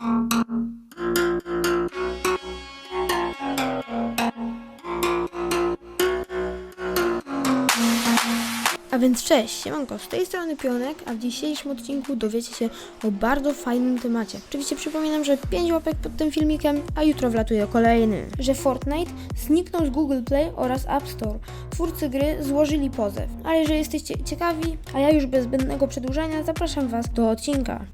A więc cześć, siemanko, z tej strony Pionek, a w dzisiejszym odcinku dowiecie się o bardzo fajnym temacie. Oczywiście przypominam, że 5 łapek pod tym filmikiem, a jutro wlatuje kolejny. Że Fortnite zniknął z Google Play oraz App Store. Twórcy gry złożyli pozew. Ale jeżeli jesteście ciekawi, a ja już bez zbędnego przedłużania, zapraszam Was do odcinka.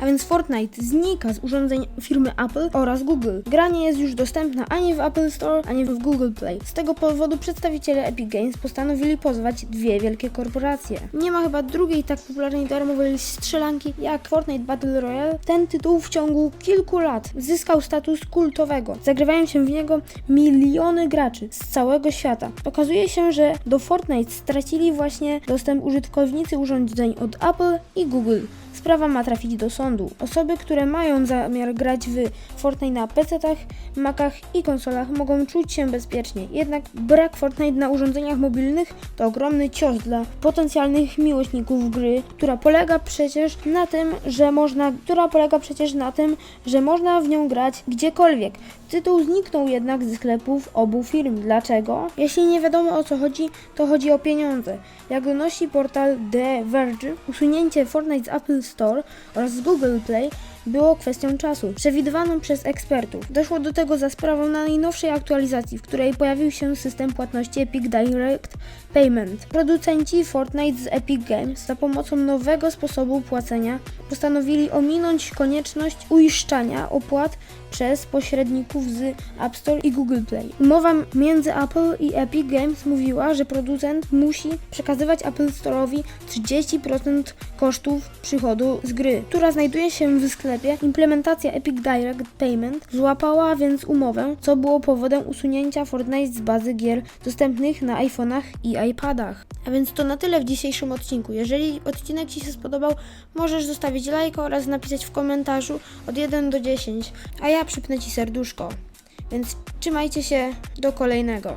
A więc Fortnite znika z urządzeń firmy Apple oraz Google. Gra nie jest już dostępna ani w Apple Store, ani w Google Play. Z tego powodu przedstawiciele Epic Games postanowili pozwać dwie wielkie korporacje. Nie ma chyba drugiej tak popularnej darmowej strzelanki jak Fortnite Battle Royale. Ten tytuł w ciągu kilku lat zyskał status kultowego. Zagrywają się w niego miliony graczy z całego świata. Okazuje się, że do Fortnite stracili właśnie dostęp użytkownicy urządzeń od Apple i Google. Sprawa ma trafić do sądu. Osoby, które mają zamiar grać w Fortnite na PC-tach, Macach i konsolach mogą czuć się bezpiecznie. Jednak brak Fortnite na urządzeniach mobilnych to ogromny cios dla potencjalnych miłośników gry, która polega przecież na tym, że można, która polega przecież na tym, że można w nią grać gdziekolwiek. Tytuł zniknął jednak ze sklepów obu firm. Dlaczego? Jeśli nie wiadomo o co chodzi, to chodzi o pieniądze. Jak donosi portal The Verge, usunięcie Fortnite z Apple Store oraz z Google Play było kwestią czasu, przewidywaną przez ekspertów. Doszło do tego za sprawą najnowszej aktualizacji, w której pojawił się system płatności Epic Direct Payment. Producenci Fortnite z Epic Games za pomocą nowego sposobu płacenia postanowili ominąć konieczność uiszczania opłat przez pośredników z App Store i Google Play. Umowa między Apple i Epic Games mówiła, że producent musi przekazywać Apple Store'owi 30% kosztów przychodu z gry, która znajduje się w sklepie. Implementacja Epic Direct Payment złapała więc umowę, co było powodem usunięcia Fortnite z bazy gier dostępnych na iPhone'ach i iPadach. A więc to na tyle w dzisiejszym odcinku. Jeżeli odcinek Ci się spodobał, możesz zostawić lajka oraz napisać w komentarzu od 1 do 10, a ja przypnę Ci serduszko. Więc trzymajcie się, do kolejnego.